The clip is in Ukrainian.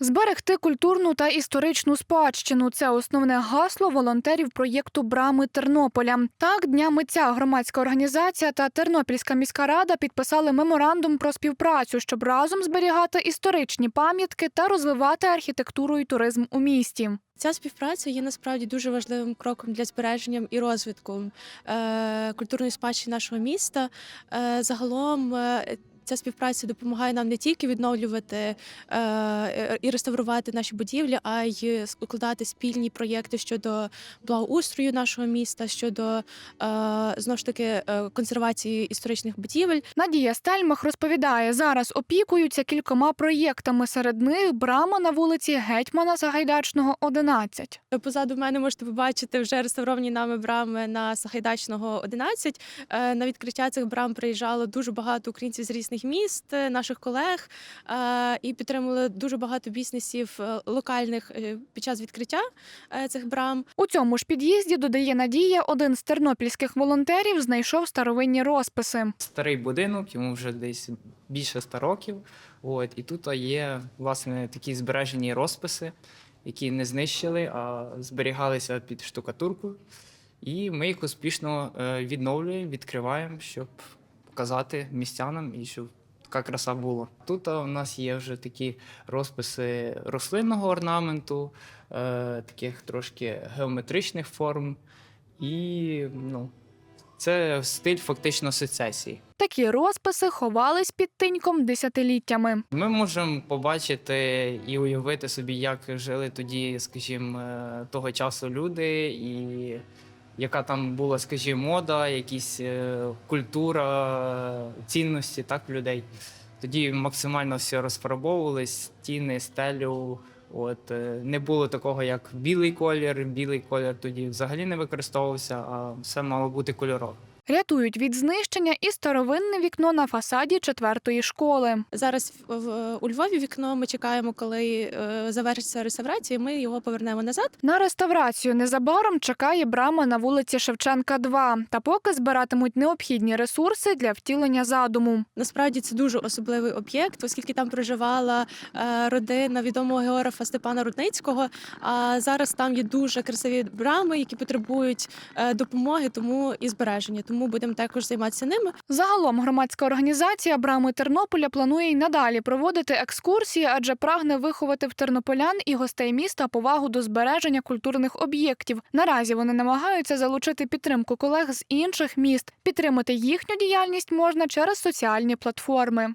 Зберегти культурну та історичну спадщину це основне гасло волонтерів проєкту Брами Тернополя. Так, дня митця громадська організація та Тернопільська міська рада підписали меморандум про співпрацю, щоб разом зберігати історичні пам'ятки та розвивати архітектуру і туризм у місті. Ця співпраця є насправді дуже важливим кроком для збереження і розвитку е, культурної спадщини нашого міста. Е, загалом. Ця співпраця допомагає нам не тільки відновлювати е, і реставрувати наші будівлі, а й укладати спільні проєкти щодо благоустрою нашого міста, щодо е, знову ж таки е, консервації історичних будівель. Надія Стельмах розповідає, зараз опікуються кількома проєктами. Серед них брама на вулиці Гетьмана Сагайдачного, 11. Позаду мене можете побачити вже реставровані нами брами на Сахайдачного 11. Е, На відкриття цих брам приїжджало дуже багато українців з різних міст, е, наших колег, е, і підтримували дуже багато бізнесів е, локальних під час відкриття цих брам. У цьому ж під'їзді додає Надія, один з тернопільських волонтерів знайшов старовинні розписи. старий будинок, йому вже десь більше 100 років. От, і тут є власне такі збережені розписи, які не знищили, а зберігалися під штукатурку. І ми їх успішно відновлюємо, відкриваємо, щоб показати містянам і щоб така краса була. Тут у нас є вже такі розписи рослинного орнаменту, е, таких трошки геометричних форм. І ну, це стиль фактично сецесії. Такі розписи ховались під тиньком десятиліттями. Ми можемо побачити і уявити собі, як жили тоді, скажімо, е, того часу люди, і яка там була, скажімо, мода, якісь е, культура, цінності так людей. Тоді максимально все розфарбовувалось, стіни, стелю. От е, не було такого, як білий колір. Білий колір тоді взагалі не використовувався, а все мало бути кольорове. Рятують від знищення і старовинне вікно на фасаді четвертої школи. Зараз в- у Львові вікно ми чекаємо, коли е, завершиться реставрація. і Ми його повернемо назад. На реставрацію незабаром чекає брама на вулиці Шевченка, 2. Та поки збиратимуть необхідні ресурси для втілення задуму. Насправді це дуже особливий об'єкт, оскільки там проживала е, родина відомого географа Степана Рудницького. А зараз там є дуже красиві брами, які потребують е, допомоги, тому і збереження. Тому будемо також займатися ними. Загалом громадська організація Брами Тернополя планує й надалі проводити екскурсії, адже прагне виховати в тернополян і гостей міста повагу до збереження культурних об'єктів. Наразі вони намагаються залучити підтримку колег з інших міст. Підтримати їхню діяльність можна через соціальні платформи.